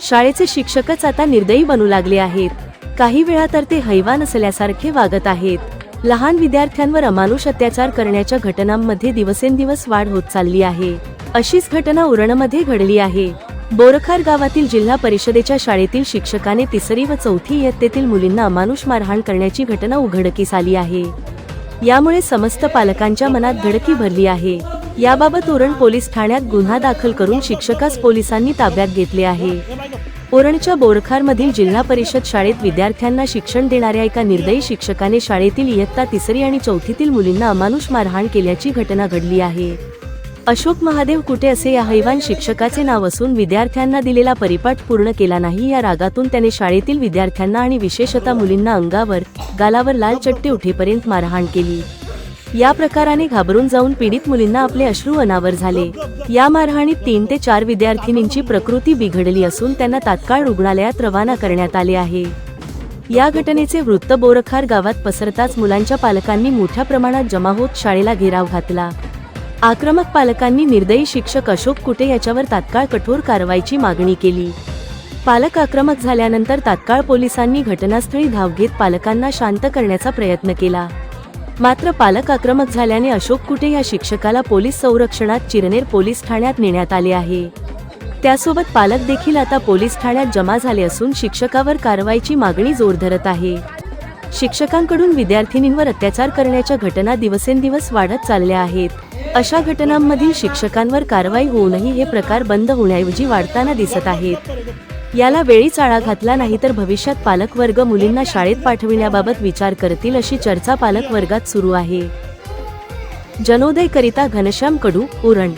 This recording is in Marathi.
शाळेचे शिक्षकच आता निर्दयी बनू लागले आहेत. काही वेळा तर ते हैवान असल्यासारखे वागत आहेत. लहान विद्यार्थ्यांवर अमानुष अत्याचार करण्याच्या घटनांमध्ये दिवसेंदिवस वाढ होत चालली आहे. अशीच घटना उरणमध्ये घडली आहे. बोरखार गावातील जिल्हा परिषदेच्या शाळेतील शिक्षकाने तिसरी व चौथी इयत्तेतील मुलींना अमानुष मारहाण करण्याची घटना उघडकीस आली आहे. यामुळे समस्त पालकांच्या मनात धडकी भरली आहे. याबाबत उरण पोलीस ठाण्यात गुन्हा दाखल करून शिक्षकास पोलिसांनी ताब्यात घेतले आहे. उरणच्या बोरखारमधील जिल्हा परिषद शाळेत विद्यार्थ्यांना शिक्षण देणाऱ्या एका निर्दयी शिक्षकाने शाळेतील इयत्ता तिसरी आणि चौथीतील मुलींना अमानुष मारहाण केल्याची घटना घडली आहे. अशोक महादेव कुटे असे या हैवान शिक्षकाचे नाव असून विद्यार्थ्यांना दिलेला परिपाठ पूर्ण केला नाही या रागातून त्याने शाळेतील विद्यार्थ्यांना आणि विशेषतः मुलींना अंगावर गालावर लाल चट्टे उठेपर्यंत मारहाण केली. या प्रकाराने घाबरून जाऊन पीडित मुलींना आपले अश्रू अनावर झाले. या मारहाणीत तीन ते चार विद्यार्थिनींची प्रकृती बिघडली असून त्यांना तात्काळ रुग्णालयात रवाना करण्यात आले आहे. या घटनेचे वृत्त बोरखार गावात पसरताच मुलांच्या पालकांनी मोठ्या प्रमाणात जमा होत शाळेला घेराव घातला. आक्रमक पालकांनी निर्दयी शिक्षक अशोक कुटे याच्यावर तात्काळ कठोर कारवाईची मागणी केली. पालक आक्रमक झाल्यानंतर तात्काळ पोलिसांनी घटनास्थळी धाव घेत पालकांना शांत करण्याचा प्रयत्न केला. मात्र पालक आक्रमक झाल्याने अशोक कुटे या शिक्षकाला पोलीस संरक्षणात चिरनेर पोलीस ठाण्यात नेण्यात आले आहे. त्यासोबत पालक देखील आता पोलीस ठाण्यात जमा झाले असून शिक्षकावर कारवाईची मागणी जोर धरत आहे. शिक्षकांकडून विद्यार्थिनींवर अत्याचार करण्याच्या घटना दिवसेंदिवस वाढत चालल्या आहेत. अशा घटनांमधील शिक्षकांवर कारवाई होऊनही हे प्रकार बंद होण्याऐवजी वाढताना दिसत आहेत. याला वेळीच आळा घातला नाही तर भविष्यात पालकवर्ग मुलींना शाळेत पाठविण्याबाबत विचार करतील अशी चर्चा पालक वर्गात सुरू आहे. जनोदय करिता घनश्याम कडू उरण.